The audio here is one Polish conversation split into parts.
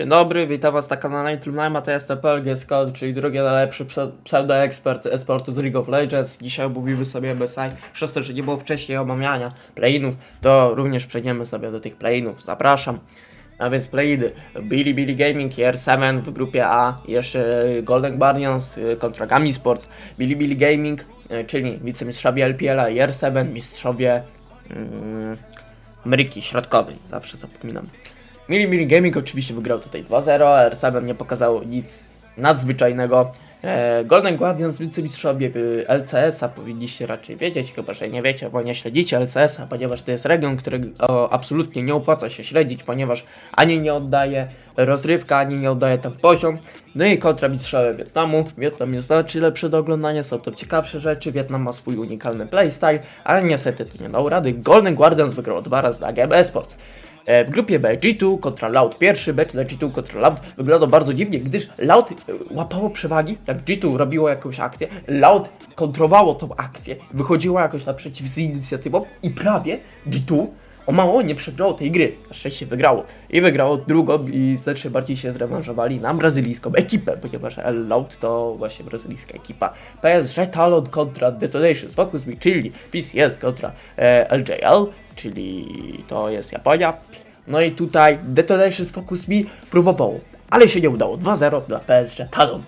Dzień dobry, witam was na kanale Intrumnajma, to jest PLG czyli drugi najlepszy pse- pseudoekspert esportu z League of Legends. Dzisiaj omówimy sobie MSI, przez to, że nie było wcześniej omawiania playinów, to również przejdziemy sobie do tych playinów, zapraszam. A więc playiny, Billy Billy Gaming i R7 w grupie A, jeszcze Golden Guardians y, kontra Gami Sports, Billy Billy Gaming, y, czyli wicemistrzowie LPL-a i R7, mistrzowie mm, Ameryki Środkowej, zawsze zapominam. Mili Mili Gaming oczywiście wygrał tutaj 2-0, R7 nie pokazało nic nadzwyczajnego. E, Golden Guardians wicemistrzowie y, LCS-a powinniście raczej wiedzieć, chyba że nie wiecie, bo nie śledzicie LCS-a, ponieważ to jest region, którego absolutnie nie opłaca się śledzić, ponieważ ani nie oddaje rozrywka, ani nie oddaje tam poziom. No i kontra mistrzowie Wietnamu. Wietnam jest znacznie lepszy do oglądania, są to ciekawsze rzeczy. Wietnam ma swój unikalny playstyle, ale niestety tu nie dał rady. Golden Guardians wygrał dwa razy na GM Esports. E, W grupie B G2 kontra Loud pierwszy, mecz na G2 kontra Loud wyglądał bardzo dziwnie, gdyż Loud e, łapało przewagi, jak G2 robiło jakąś akcję, Loud kontrowało tą akcję, wychodziło jakoś naprzeciw z inicjatywą i prawie G2 o mało nie przegrało tej gry. Na szczęście wygrało. I wygrało drugą i znacznie bardziej się zrewanżowali na brazylijską ekipę, ponieważ Loud to właśnie brazylijska ekipa. PSG Talon kontra Detonations Focus Me, czyli PCS kontra e, LJL, czyli to jest Japonia. No i tutaj Detonations Focus Me próbowało, ale się nie udało. 2-0 dla PSG Talon.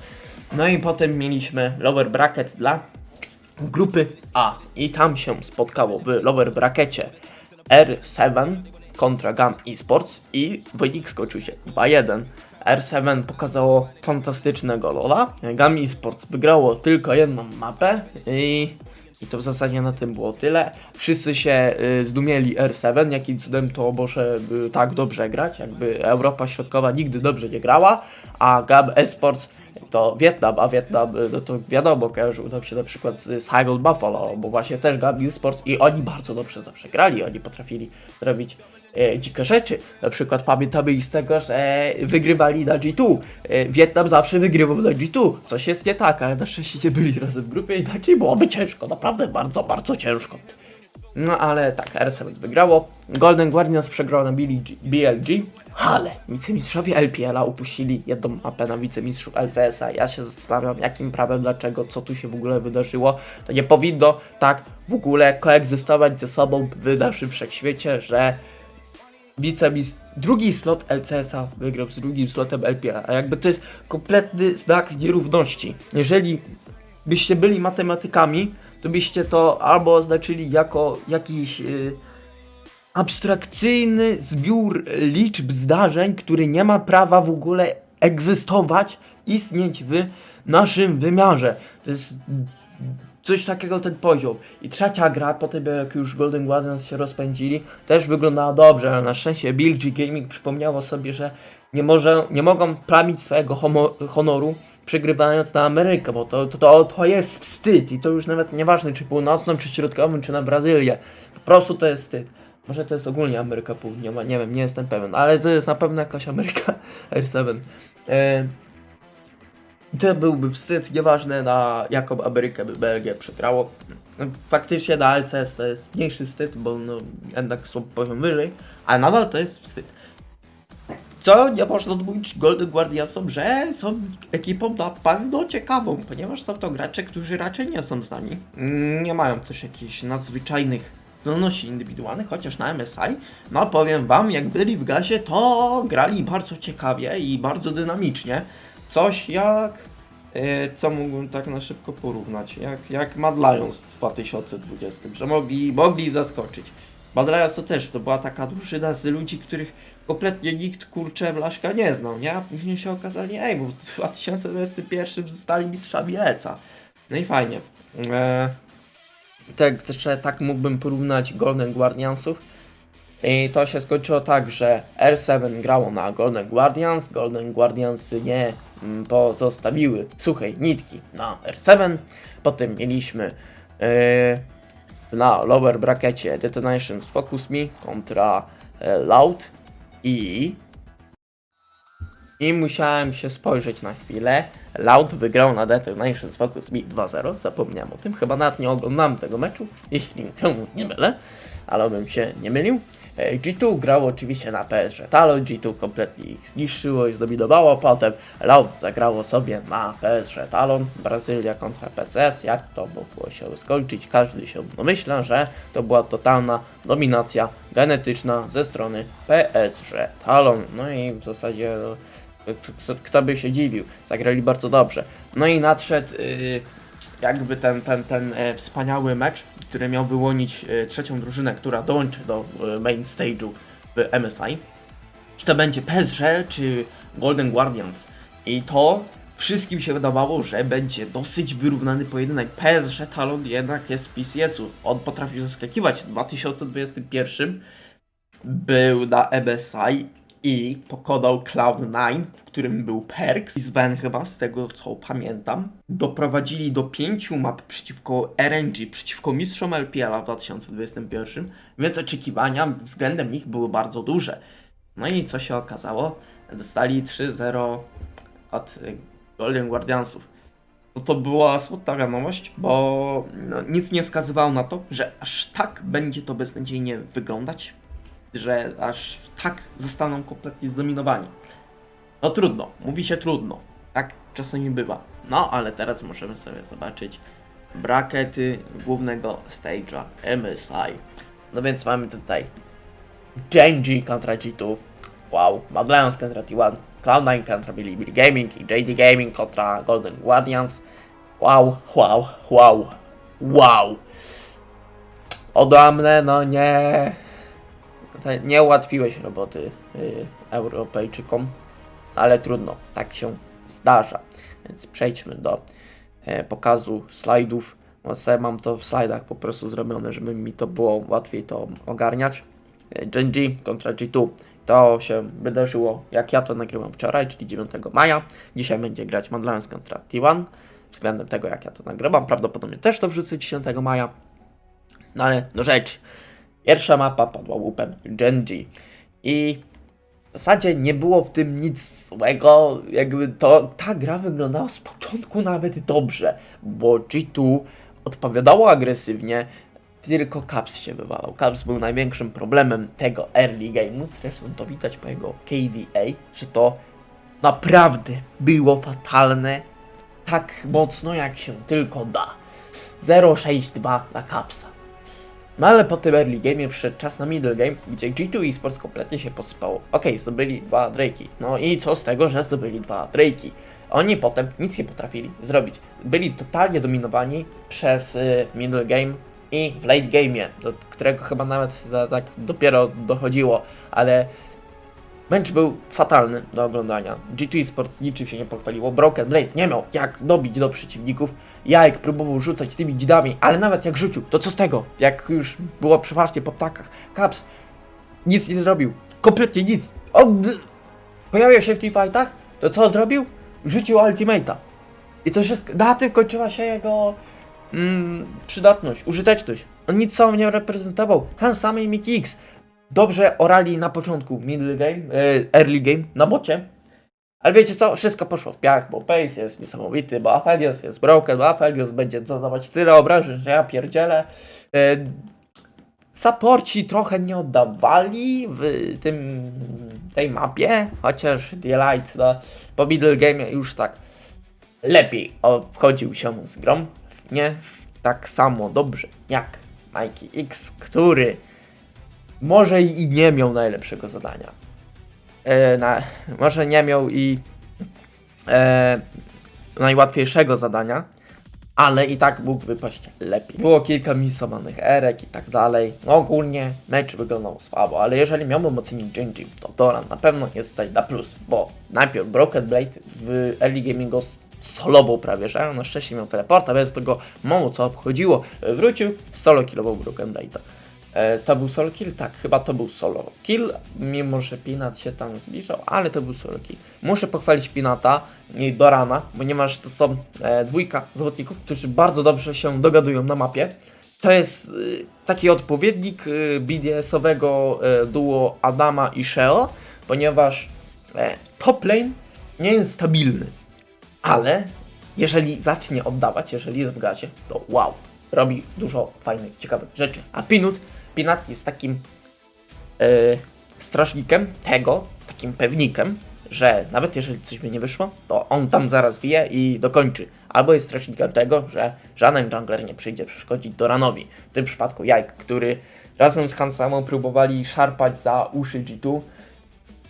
No i potem mieliśmy lower bracket dla grupy A i tam się spotkało w lower brackecie R7 kontra GAM Esports i wynik skończył się 2-1. R7 pokazało fantastycznego Lola, GAM Esports wygrało tylko jedną mapę i, i to w zasadzie na tym było tyle. Wszyscy się y, zdumieli R7, jakim cudem to może y, tak dobrze grać, jakby Europa Środkowa nigdy dobrze nie grała, a GAM Esports to Wietnam, a Wietnam, y, no to wiadomo, kojarzył nam się na przykład z High Buffalo, bo właśnie też Gabi Sports i oni bardzo dobrze zawsze grali, oni potrafili zrobić e, rzeczy. Na przykład pamiętamy ich z tego, że wygrywali na G2. E, Wietnam zawsze wygrywał na G2. Coś jest nie tak, ale na szczęście nie byli razem w grupie, inaczej byłoby ciężko, naprawdę bardzo, bardzo ciężko. No ale tak, R7 wygrało. Golden Guardians przegrał na BLG ale wicemistrzowie LPL-a upuścili jedną mapę na wicemistrzów LCS-a. Ja się zastanawiam, jakim prawem, dlaczego, co tu się w ogóle wydarzyło. To nie powinno tak w ogóle koegzystować ze sobą w naszym wszechświecie, że wicemis drugi slot LCS-a wygrał z drugim slotem LPL-a. A jakby to jest kompletny znak nierówności. Jeżeli byście byli matematykami, to byście to albo oznaczyli jako jakiś y, abstrakcyjny zbiór liczb zdarzeń, który nie ma prawa w ogóle egzystować, istnieć w naszym wymiarze. To jest coś takiego ten poziom. I trzecia gra, po tym jak już Golden Guardians się rozpędzili, też wyglądała dobrze, ale na szczęście Bill G Gaming przypomniało sobie, że nie, może, nie mogą plamić swojego homo, honoru przegrywając na Amerykę, bo to, to, to, to jest wstyd i to już nawet nieważne czy północną, czy środkowym, czy na Brazylię. Po prostu to jest wstyd. Może to jest ogólnie Ameryka Południowa, nie wiem, nie jestem pewien, ale to jest na pewno jakaś Ameryka R7. E, to byłby wstyd, nieważne na jaką Amerykę by Belgia przegrało. Faktycznie na LCS to jest mniejszy wstyd, bo no, jednak są poziom wyżej, ale nadal to jest wstyd. Co nie można odmówić Golden Guardiansom, że są ekipą na pewno ciekawą, ponieważ są to gracze, którzy raczej nie są znani. Nie mają też jakichś nadzwyczajnych zdolności indywidualnych, chociaż na MSI, no powiem wam, jak byli w gazie, to grali bardzo ciekawie i bardzo dynamicznie. Coś jak... e, Co mógłbym tak na szybko porównać? Jak, jak Mad Lions w 2020, że mogli, mogli zaskoczyć. Mad Lions to też, to była taka drużyna z ludzi, których kompletnie nikt kurczę Blaszka nie znał, nie? A później się okazali, ej, bo w 2021 zostali mistrzami ECA. No i fajnie. E, tak, jeszcze tak mógłbym porównać Golden Guardiansów. I to się skończyło tak, że R7 grało na Golden Guardians, Golden Guardians nie mm, pozostawiły suchej nitki na R7. Potem mieliśmy yy, na lower brackecie Detonations Focus Me kontra e, Loud i i musiałem się spojrzeć na chwilę. Loud wygrał na Detonations Focus Me 2-0. Zapomniałem o tym. Chyba nawet nie oglądałem tego meczu, jeśli się nie mylę, ale bym się nie mylił. E, G2 grał oczywiście na PS Talon, G2 kompletnie ich zniszczyło i zdominowało, potem Loud zagrało sobie na PS Talon, Brazylia kontra PCS, jak to mogło się skończyć, każdy się domyśla, że to była totalna dominacja genetyczna ze strony PSG Talon, no i w zasadzie no, kto, kto by się dziwił, zagrali bardzo dobrze. No i nadszedł y, jakby ten, ten, ten e, wspaniały mecz, który miał wyłonić e, trzecią drużynę, która dołączy do e, main stage'u w MSI. Czy to będzie PSG, czy Golden Guardians. I to wszystkim się wydawało, że będzie dosyć wyrównany pojedynek. PSG Talon jednak jest PCS-u. On potrafił zaskakiwać w 2021 był na MSI i pokonał Cloud9, w którym był Perks i Sven chyba, z tego co pamiętam. Doprowadzili do pięciu map przeciwko RNG, przeciwko mistrzom LPL-a w 2021, więc oczekiwania względem nich były bardzo duże. No i co się okazało? Dostali 3-0 od y, Golden Guardiansów. No to była smutna wiadomość, bo no, nic nie wskazywało na to, że aż tak będzie to beznadziejnie wyglądać, że aż tak zostaną kompletnie zdominowani. No trudno, mówi się trudno. Tak czasami bywa. No ale teraz możemy sobie zobaczyć brakety głównego stage'a MSI. No więc mamy tutaj Genji kontra G2. Wow, Madlands kontra T1, Cloud9 kontra Bilibili Gaming i JD Gaming kontra Golden Guardians. Wow, wow, wow, wow. Odamne, no nie. Nie ułatwiłeś roboty y, Europejczykom, ale trudno, tak się zdarza. Więc przejdźmy do e, pokazu slajdów. Sobie mam to w slajdach po prostu zrobione, żeby mi to było łatwiej to ogarniać. E, Genji kontra G2. To się wydarzyło, jak ja to nagrywam wczoraj, czyli 9 maja. Dzisiaj będzie grać Madlands kontra T1. Względem tego, jak ja to nagrywam, prawdopodobnie też to wrzucę 10 maja. No ale do rzeczy. Pierwsza mapa padła łupem Genji. I w zasadzie nie było w tym nic złego. Jakby to ta gra wyglądała z początku nawet dobrze, bo G2 odpowiadało agresywnie, tylko Caps się wywalał. Caps był największym problemem tego early game'u. Zresztą to widać po jego KDA, że to naprawdę było fatalne tak mocno jak się tylko da. 0,62 na Capsa. No ale po tym early game przyszedł czas na middle game, gdzie G2 Esports kompletnie się posypało. Okej, zdobyli dwa Drake'i. No i co z tego, że zdobyli dwa Drake'i? Oni potem nic nie potrafili zrobić. Byli totalnie dominowani przez y, middle game i w late game'ie, do którego chyba nawet e, tak dopiero dochodziło, ale Mecz był fatalny do oglądania. G2 Esports niczym się nie pochwaliło. Broken Blade nie miał jak dobić do przeciwników. Jajek próbował rzucać tymi dzidami, ale nawet jak rzucił, to co z tego? Jak już było przeważnie po ptakach. Caps nic nie zrobił. Kompletnie nic. On pojawił się w tych fightach, to co zrobił? Rzucił ultimate'a. I to wszystko, na tym kończyła się jego mm, przydatność, użyteczność. On nic sobą nie reprezentował. Han Samy i Mickey X dobrze orali na początku middle game, e, early game, na bocie. Ale wiecie co? Wszystko poszło w piach, bo Pace jest niesamowity, bo Aphelios jest broken, bo Aphelios będzie zadawać tyle obrażeń, że ja pierdzielę. E, Saporci trochę nie oddawali w tym, tej mapie, chociaż Delight no, po middle game już tak lepiej wchodził się z grą, nie tak samo dobrze jak Mikey X, który może i nie miał najlepszego zadania. E, na, może nie miał i e, najłatwiejszego zadania, ale i tak mógł wypaść lepiej. Było kilka misowanych erek i tak dalej. No ogólnie mecz wyglądał słabo, ale jeżeli miałbym ocenić Genji, to Doran na pewno jest tutaj na plus, bo najpierw Broken Blade w early gamingu s- solował prawie, że na szczęście miał teleporta, więc tego mało co obchodziło. Wrócił, solo killował Broken Blade'a. E, to był solo kill? Tak, chyba to był solo kill, mimo że Pinat się tam zbliżał, ale to był solo kill. Muszę pochwalić Pinata i Dorana, ponieważ to są e, dwójka zawodników, którzy bardzo dobrze się dogadują na mapie. To jest y, taki odpowiednik y, BDS-owego y, duo Adama i Sheo, ponieważ e, top lane nie jest stabilny, ale jeżeli zacznie oddawać, jeżeli jest w gazie, to wow, robi dużo fajnych, ciekawych rzeczy. A Pinut, Pinat jest takim e, strażnikiem tego, takim pewnikiem, że nawet jeżeli coś by nie wyszło, to on tam zaraz bije i dokończy. Albo jest strażnikiem tego, że żaden jungler nie przyjdzie przeszkodzić Doranowi. W tym przypadku Jajk, który razem z Hansamą próbowali szarpać za uszy G2.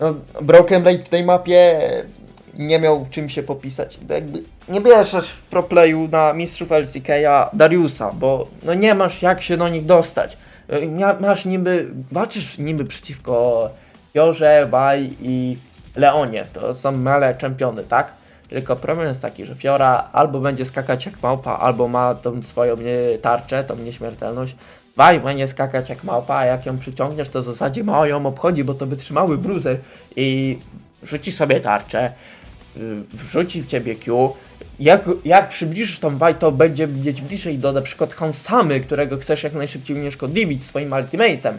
No, Broken Blade w tej mapie nie miał czym się popisać. Jakby nie bierzesz w proplayu na mistrzów LCK Dariusa, bo no nie masz jak się do nich dostać. Mia- Masz niby, walczysz niby przeciwko Fiorze, Bai i Leonie. To są mele czempiony, tak? Tylko problem jest taki, że Fiora albo będzie skakać jak małpa, albo ma tą swoją nie, tarczę, tą nieśmiertelność. Bai będzie skakać jak małpa, a jak ją przyciągniesz, to w zasadzie mało ją obchodzi, bo to wytrzymały bruzer i rzuci sobie tarczę, wrzuci w ciebie Q. Jak, jak przybliżysz tą Vaj, to będzie mieć bliżej do na przykład Hansamy, którego chcesz jak najszybciej unieszkodliwić swoim ultimatem.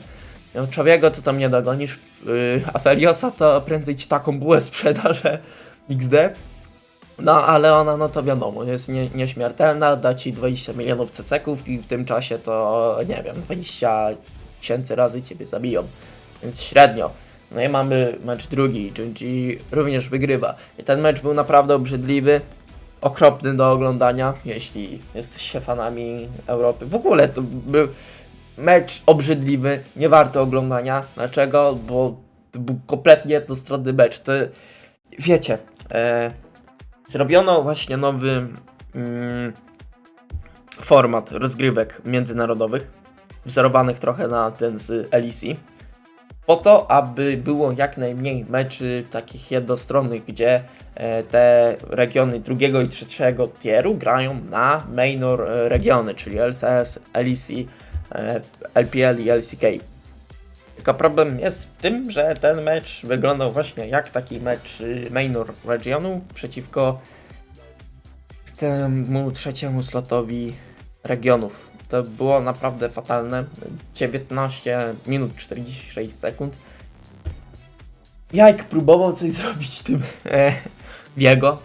No, Czowiego to tam nie dogonisz, yy, a Feriosa to prędzej ci taką bułę sprzeda, że XD. No, ale ona, no to wiadomo, jest nie, nieśmiertelna, da ci 20 milionów ceceków i w tym czasie to, nie wiem, 20 tysięcy razy ciebie zabiją. Więc średnio. No i mamy mecz drugi, Junji również wygrywa. I ten mecz był naprawdę obrzydliwy, okropny do oglądania, jeśli jesteście fanami Europy. W ogóle to był mecz obrzydliwy, nie warto oglądania. Dlaczego? Bo to był kompletnie jednostronny mecz. To, wiecie, e, zrobiono właśnie nowy mm, format rozgrywek międzynarodowych, wzorowanych trochę na ten z LEC, po to, aby było jak najmniej meczy takich jednostronnych, gdzie e, te regiony drugiego i trzeciego tieru grają na minor e, regiony, czyli LCS, LEC, e, LPL i LCK. Tylko problem jest w tym, że ten mecz wyglądał właśnie jak taki mecz y, minor regionu przeciwko temu trzeciemu slotowi regionów. To było naprawdę fatalne. 19 minut 46 sekund. Jajk próbował coś zrobić tym e, Diego.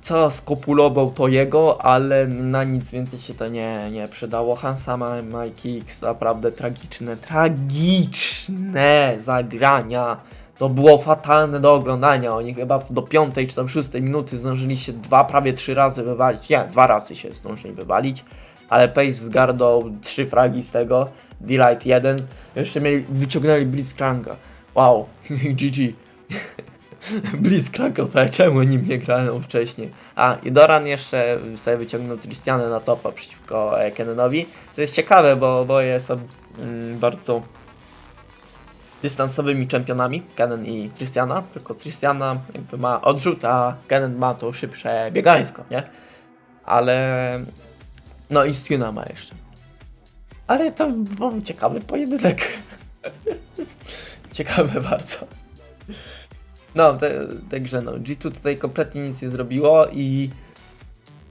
Co skopulował to jego, ale na nic więcej się to nie, nie przydało. Hansama, Mike X, naprawdę tragiczne, tragiczne zagrania. To było fatalne do oglądania. Oni chyba do piątej czy tam szóstej minuty zdążyli się dwa, prawie trzy razy wywalić. Nie, dwa razy się zdążyli wywalić. Ale Pace zgarnął trzy fragi z tego. Delight 1. Jeszcze mieli, wyciągnęli Blitzcranka. Wow, GG. Blitzcrank OP, czemu oni nie grają wcześniej? A, i Doran jeszcze sobie wyciągnął Tristianę na topa przeciwko e, Kenonowi. Co jest ciekawe, bo oboje są mm, bardzo dystansowymi czempionami, Kennen i Tristiana, tylko Tristiana jakby ma odrzut, a Kennen ma to szybsze biegańsko, nie? Ale... No i Stuna ma jeszcze. Ale to był ciekawy pojedynek. Ciekawe bardzo. No, także no, G2 tutaj kompletnie nic nie zrobiło i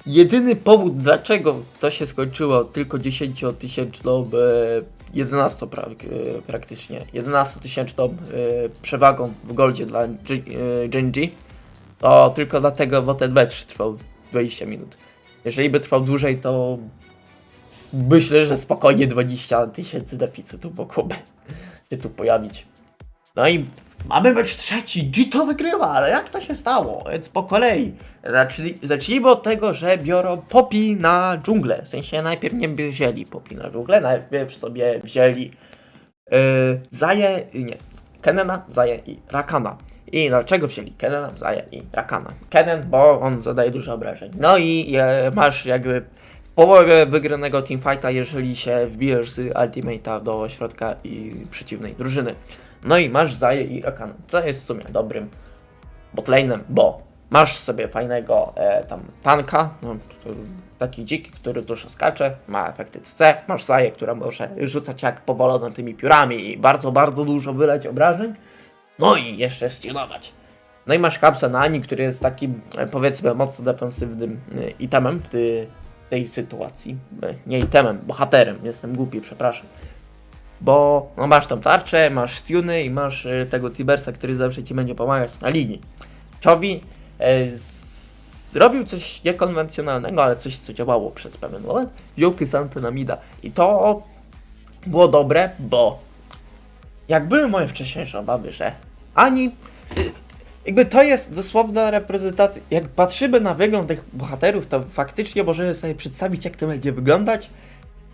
jedyny powód, dlaczego to się skończyło tylko 10 tysięczną, 11 pra, e, praktycznie, 11 tysięczną e, przewagą w goldzie dla e, Genji, to tylko dlatego, bo ten mecz trwał 20 minut. Jeżeli by trwał dłużej, to myślę, że spokojnie 20 tysięcy deficytu mogłoby się tu pojawić. No i mamy mecz trzeci, G to wygrywa, ale jak to się stało? Więc po kolei. Zacznijmy od tego, że biorą Popi na dżunglę. W sensie najpierw nie wzięli Popi na dżunglę, najpierw sobie wzięli yy, Zaję, nie, Kenena, Zaję i Rakana. I dlaczego wzięli Kenena, Zaję i Rakana? Kenen, bo on zadaje dużo obrażeń. No i e, masz jakby połowę wygranego teamfighta, jeżeli się wbijesz z ultimate'a do środka i przeciwnej drużyny. No i masz Zaję i Rakana, co jest w sumie dobrym botlane'em, bo masz sobie fajnego e, tam tanka, no, taki dziki, który dużo skacze, ma efekty C, masz Zaję, która może rzucać jak powolona tymi piórami i bardzo, bardzo dużo wyleć obrażeń, no i jeszcze stunować. No i masz kapsa na Ani, który jest takim e, powiedzmy mocno defensywnym e, itemem w tej sytuacji. E, Nie itemem, bohaterem, jestem głupi, przepraszam. Bo no masz tą tarczę, masz stuny i masz e, tego Tibersa, który zawsze ci będzie pomagać na linii. Czowi z- zrobił coś niekonwencjonalnego, ale coś co działało przez pewien moment. Wziął Krysantenamida i to było dobre, bo jak były moje wcześniejsze obawy, że ani y, jakby to jest dosłowna reprezentacja. Jak patrzymy na wygląd tych bohaterów, to faktycznie możemy sobie przedstawić, jak to będzie wyglądać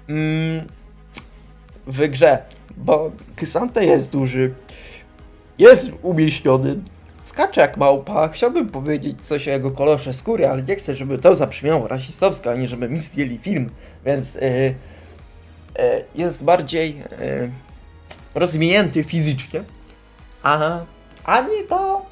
mm, w grze. Bo Kysante jest duży, jest umieśniony, skacze jak małpa. Chciałbym powiedzieć coś o jego kolorze skóry, ale nie chcę, żeby to zabrzmiało rasistowsko, ani żeby mi zdjęli film, więc yy, yy, jest bardziej yy, rozwinięty fizycznie. A ani to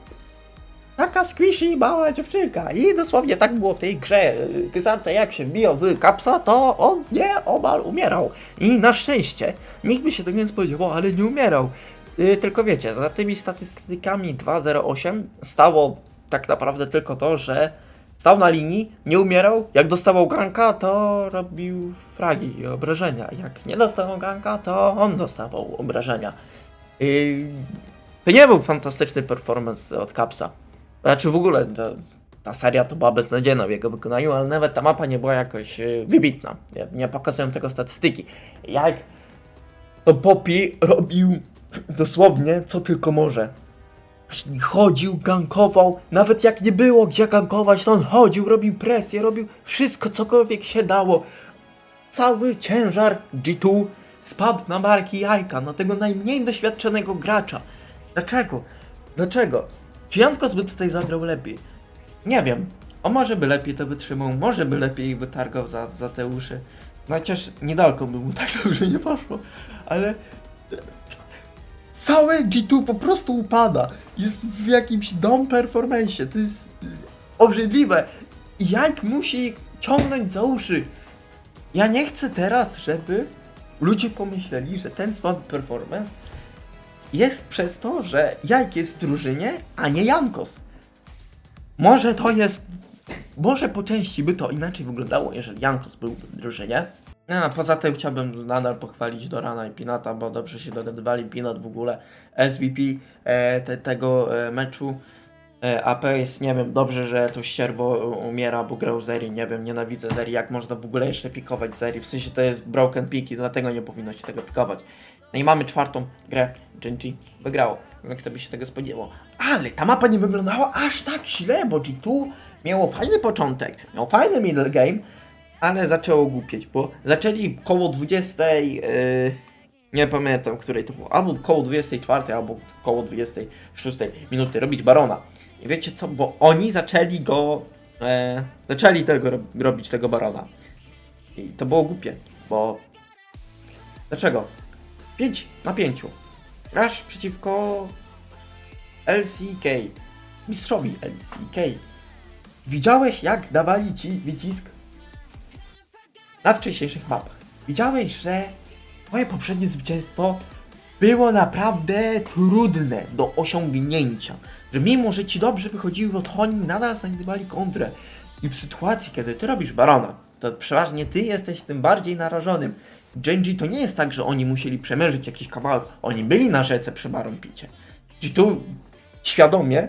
taka squishy mała dziewczynka. I dosłownie tak było w tej grze. Kysante jak się wbijał w kapsa, to on nie omal umierał. I na szczęście nikt by się tego nie spodziewał, ale nie umierał. Yy, tylko wiecie, za tymi statystykami 2.08 stało tak naprawdę tylko to, że stał na linii, nie umierał. Jak dostawał ganka, to robił fragi i obrażenia. Jak nie dostawał ganka, to on dostawał obrażenia. Yy, to nie był fantastyczny performance od Capsa. Znaczy w ogóle to, ta seria to była beznadziejna w jego wykonaniu, ale nawet ta mapa nie była jakoś yy, wybitna. Nie, nie pokazują tego statystyki. Jak to Poppy robił dosłownie co tylko może. Chodził, gankował, nawet jak nie było gdzie gankować, to on chodził, robił presję, robił wszystko, cokolwiek się dało. Cały ciężar G2 spadł na barki jajka, na tego najmniej doświadczonego gracza. Dlaczego? Dlaczego? Czy Jankos by tutaj zagrał lepiej? Nie wiem. O może by lepiej to wytrzymał, może by lepiej wytargał za, za te uszy. No chociaż niedaleko by mu tak dobrze nie poszło, ale całe G2 po prostu upada. Jest w jakimś dom performance. To jest obrzydliwe. I musi ciągnąć za uszy. Ja nie chcę teraz, żeby ludzie pomyśleli, że ten słaby performance jest przez to, że Jajk jest w drużynie, a nie Jankos. Może to jest. Może po części by to inaczej wyglądało, jeżeli Jankos był w drużynie. No, a poza tym chciałbym nadal pochwalić Dorana i Pinata, bo dobrze się dogadywali. Pinat w ogóle SVP e, te, tego e, meczu. E, AP jest, nie wiem, dobrze, że to ścierwo e, umiera, bo grał Zeri, nie wiem, nienawidzę Zeri, jak można w ogóle jeszcze pikować Zeri, w sensie to jest broken piki, dlatego nie powinno się tego pikować. No i mamy czwartą grę, Genji wygrało, kto by się tego spodziewał. Ale ta mapa nie wyglądała aż tak źle, bo G2 miało fajny początek, miał fajny middle game, ale zaczęło głupieć, bo zaczęli koło 20, yy, nie pamiętam której to było, albo koło 24, albo koło 26 minuty robić Barona. I wiecie co, bo oni zaczęli go, e, zaczęli tego ro- robić tego Barona. I to było głupie, bo dlaczego? 5 na 5. Grasz przeciwko LCK, mistrzowi LCK. Widziałeś jak dawali ci wycisk na wcześniejszych mapach. Widziałeś, że twoje poprzednie zwycięstwo było naprawdę trudne do osiągnięcia. Że mimo, że ci dobrze wychodziło, to oni nadal znajdowali kontrę. I w sytuacji, kiedy ty robisz barona, to przeważnie ty jesteś tym bardziej narażonym. Genji to nie jest tak, że oni musieli przemierzyć jakiś kawałek. Oni byli na rzece przy baron picie. Tu świadomie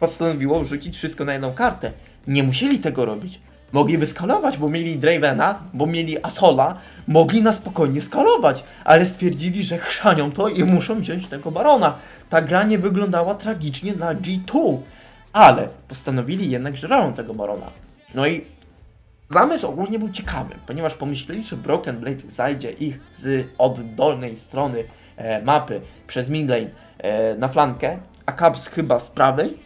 postanowiło wrzucić wszystko na jedną kartę. Nie musieli tego robić. Mogli wyskalować, bo mieli Dravena, bo mieli Asola, mogli na spokojnie skalować, ale stwierdzili, że chrzanią to i muszą wziąć tego barona. Ta gra nie wyglądała tragicznie na G2, ale postanowili jednak, że rają tego barona. No i zamysł ogólnie był ciekawy, ponieważ pomyśleli, że Broken Blade zajdzie ich z od dolnej strony e, mapy przez midlane e, na flankę, a Caps chyba z prawej.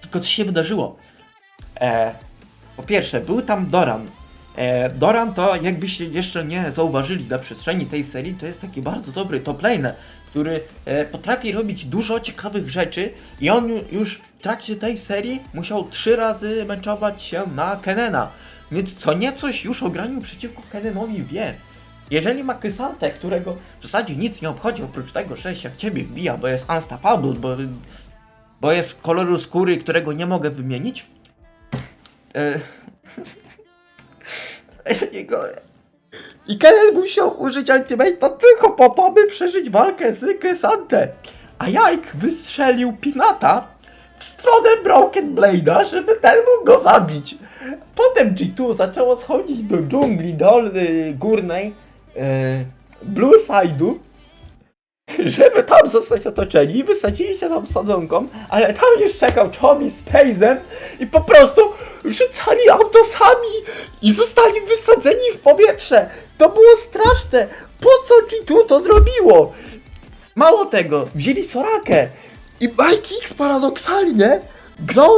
Tylko co się wydarzyło? E, po pierwsze, był tam Doran. E, Doran to, jakbyście jeszcze nie zauważyli na przestrzeni tej serii, to jest taki bardzo dobry top laner, który e, potrafi robić dużo ciekawych rzeczy i on ju- już w trakcie tej serii musiał trzy razy meczować się na Kenena. Więc co niecoś już o graniu przeciwko Kenenowi wie. Jeżeli ma Krysantę, którego w zasadzie nic nie obchodzi oprócz tego, że się w ciebie wbija, bo jest unstoppable, bo, bo jest koloru skóry, którego nie mogę wymienić, E... I Kenneth musiał użyć ultimate'a tylko po to, by przeżyć walkę z Kesante. A Jajk wystrzelił Pinata w stronę Broken Blade'a, żeby ten mógł go zabić. Potem G2 zaczęło schodzić do dżungli dolnej, górnej, e, Blue Side'u, żeby tam zostać otoczeni i wysadzili się tam sadzonką, ale tam już czekał Tommy z Pejzem i po prostu rzucali autosami i zostali wysadzeni w powietrze. To było straszne. Po co G2 to zrobiło? Mało tego, wzięli Sorakę i Mike X paradoksalnie grał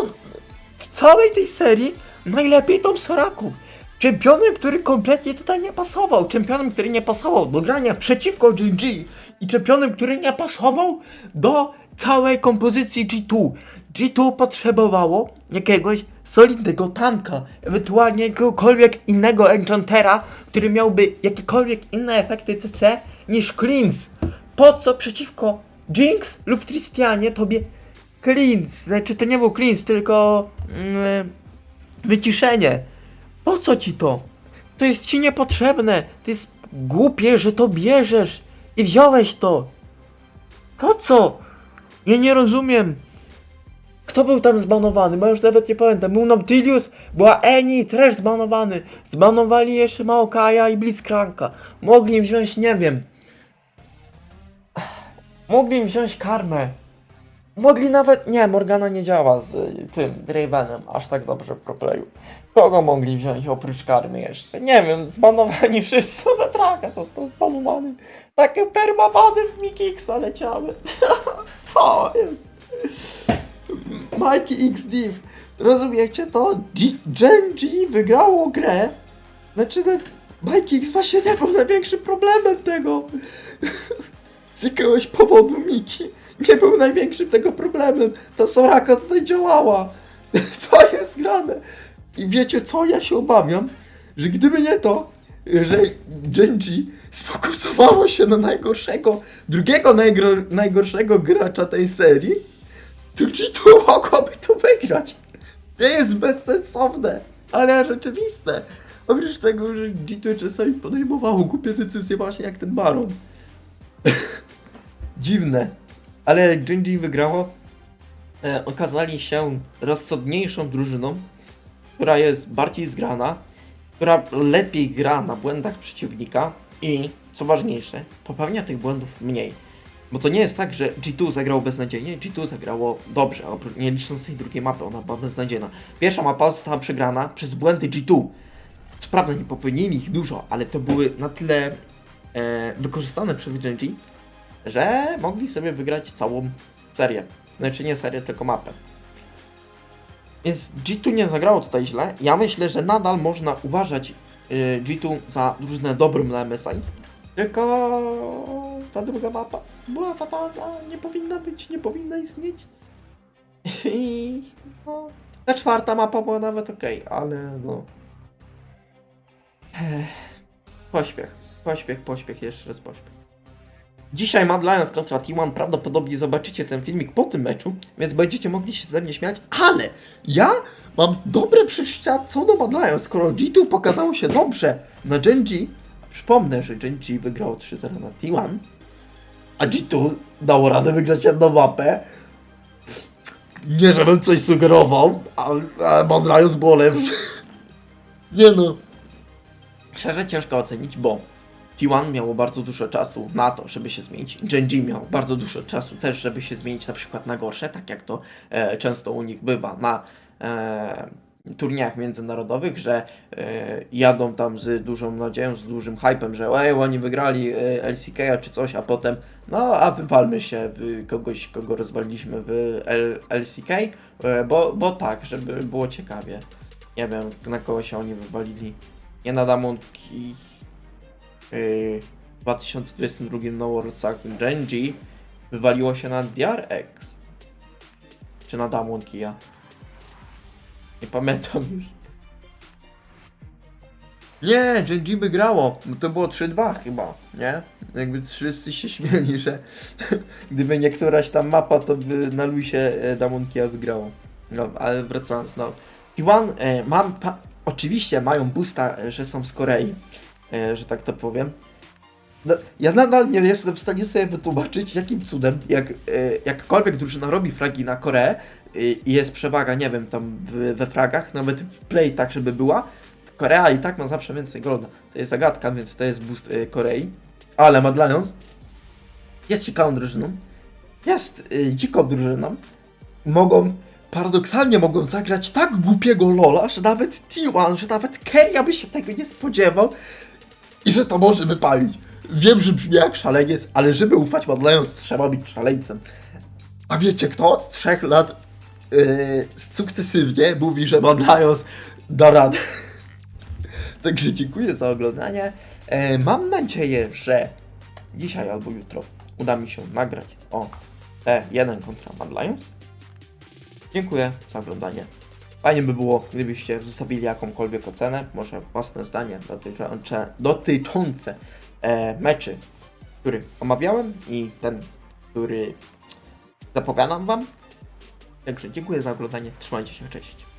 w całej tej serii najlepiej tą Soraką. Czempionem, który kompletnie tutaj nie pasował. Czempionem, który nie pasował do grania przeciwko GG. I czempionem, który nie pasował do całej kompozycji G2. G2 potrzebowało jakiegoś solidnego tanka, ewentualnie jakiegokolwiek innego enchantera, który miałby jakiekolwiek inne efekty CC niż Cleans. Po co przeciwko Jinx lub Tristianie tobie Cleans? Znaczy to nie był Cleans, tylko mm, wyciszenie. Po co ci to? To jest ci niepotrzebne. To jest głupie, że to bierzesz i wziąłeś to. Po co? Ja nie rozumiem. Kto był tam zbanowany? Bo już nawet nie pamiętam. Był Nautilus, była Eni, też zbanowany. Zbanowali jeszcze Maokaja i Blitzcranka. Mogli wziąć, nie wiem. Mogli wziąć karmę. Mogli nawet. Nie, Morgana nie działa z y, tym Dravenem aż tak dobrze w proplayu. Kogo mogli wziąć oprócz karmy jeszcze? Nie wiem, zbanowani wszyscy. Nawet Raka został zbanowany. Takie permabany w Mikixa leciały. Co jest? Mikey X Div. Rozumiecie to? Gen G wygrało grę. Znaczy, ten Mikey X właśnie nie był największym problemem tego. Z jakiegoś powodu Miki nie był największym tego problemem. Ta Soraka tutaj działała. Co jest grane? I wiecie co? Ja się obawiam, że gdyby nie to, że Genji sfokusowało się na najgorszego, drugiego najgro, najgorszego gracza tej serii, to G2 mogłaby to wygrać. To jest bezsensowne, ale rzeczywiste. Oprócz tego, że G2 czasami podejmowało głupie decyzje właśnie jak ten Baron. Dziwne. Ale Genji wygrało. E, okazali się rozsądniejszą drużyną, która jest bardziej zgrana, która lepiej gra na błędach przeciwnika i, co ważniejsze, popełnia tych błędów mniej. Bo to nie jest tak, że G2 zagrało beznadziejnie, G2 zagrało dobrze, oprócz- nie licząc tej drugiej mapy, ona była beznadziejna. Pierwsza mapa została przegrana przez błędy G2. Co prawda nie popełnili ich dużo, ale to były na tyle e, wykorzystane przez Genji, że mogli sobie wygrać całą serię. Znaczy nie serię, tylko mapę. Więc G2 nie zagrało tutaj źle. Ja myślę, że nadal można uważać y, G2 za drużynę dobrym MSI. Tylko ta druga mapa była fatalna, nie powinna być, nie powinna istnieć. I no, ta czwarta mapa była nawet ok, ale no. Ech, Pośpiech, pośpiech, pośpiech, jeszcze raz pośpiech. Dzisiaj Mad Lions kontra T1 prawdopodobnie zobaczycie ten filmik po tym meczu, więc będziecie mogli się ze mnie śmiać, ale ja mam dobre przeczucia co do Mad Lions, skoro G2 pokazało się dobrze na Gen G. Przypomnę, że Gen G wygrał 3-0 na T1, a G2 dało radę wygrać jedną mapę. Nie, żebym coś sugerował, ale, ale Mad Lions było lepsze. Nie no. Szczerze ciężko ocenić, bo T1 miało bardzo dużo czasu na to, żeby się zmienić. Genji miał bardzo dużo czasu też, żeby się zmienić na przykład na gorsze, tak jak to e, często u nich bywa na e, turniejach międzynarodowych, że e, jadą tam z dużą nadzieją, z dużym hypem, że ej, oni wygrali e, LCK-a czy coś, a potem no, a wywalmy się w kogoś, kogo rozwaliliśmy w L LCK, e, bo, bo tak, żeby było ciekawie. Nie wiem, na kogo się oni wywalili. Nie na Damonki yy, w 2022 na Worldsach Genji wywaliło się na DRX. Czy na Damwon Kia? Nie pamiętam już. Nie, Genji wygrało. No to było 3-2 chyba, nie? Jakby wszyscy się śmieli, że gdyby nie któraś tam mapa, to by na Luisie e, Damwon Kia wygrało. No, ale wracając, no. T1 e, mam, oczywiście mają boosta, e, że są z Korei, że tak to powiem. No, ja nadal nie jestem w stanie sobie wytłumaczyć, jakim cudem, jak e, jakkolwiek drużyna robi fragi na Koreę e, i jest przewaga, nie wiem, tam we fragach, nawet w play tak, żeby była, Korea i tak ma zawsze więcej golda. To jest zagadka, więc to jest boost e, Korei. Ale Mad Lions jest ciekawą drużyną, jest dziką drużyną, mogą, paradoksalnie mogą zagrać tak głupiego Lola, że nawet T1, że nawet Keria by się tego nie spodziewał i że to może wypalić. Wiem, że brzmi jak szaleniec, ale żeby ufać Mad Lions trzeba być szaleńcem. A wiecie kto od trzech lat yy, sukcesywnie mówi, że Mad Lions da radę. Także dziękuję za oglądanie. E, mam nadzieję, że dzisiaj albo jutro uda mi się nagrać o T1 kontra Mad Lions. Dziękuję za oglądanie. Fajnie by było, gdybyście zostawili jakąkolwiek ocenę, może własne zdanie dotyczące, dotyczące e, meczy, który omawiałem i ten, który zapowiadam wam. Także dziękuję za oglądanie, trzymajcie się, cześć.